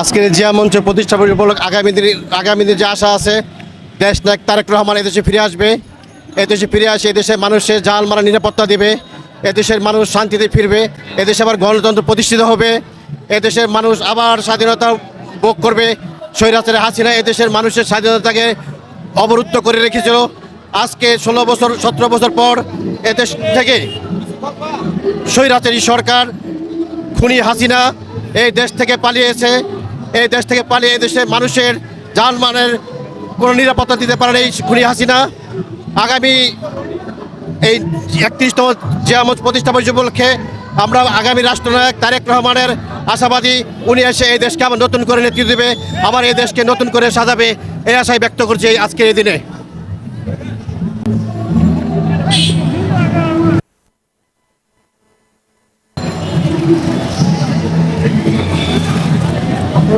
আজকের জিয়া মঞ্চ প্রতিষ্ঠা উপলক্ষে আগামী দিনে আগামী দিনে যে আশা আছে, দেশ নায়ক তারেক রহমান এদেশে ফিরে আসবে। এদেশে ফিরে আসে এদেশের মানুষের জাল মারা নিরাপত্তা দেবে। এদেশের মানুষ শান্তিতে ফিরবে। এদেশে আবার গণতন্ত্র প্রতিষ্ঠিত হবে। এদেশের মানুষ আবার স্বাধীনতা ভোগ করবে। স্বৈরাচারে হাসিনা এদেশের মানুষের স্বাধীনতাকে অবরুদ্ধ করে রেখেছিল। আজকে ষোলো বছর, সতেরো বছর পর এদেশ থেকে স্বৈরাচারী সরকার খুনি হাসিনা এই দেশ থেকে পালিয়েছে। এই দেশ থেকে পালিয়ে এই দেশের মানুষের জানমানের কোনো নিরাপত্তা দিতে পারে না এই খুনি হাসিনা। আগামী এই একত্রিশতম জিয়ামত প্রতিষ্ঠা উপলক্ষে আমরা আগামী রাষ্ট্রনায়ক তারেক রহমানের আশাবাদী উনি এসে এই দেশকে আবার নতুন করে নেতৃত্ব দেবে, আবার এই দেশকে নতুন করে সাজাবে, এই আশাই ব্যক্ত করছি এই আজকের এই দিনে।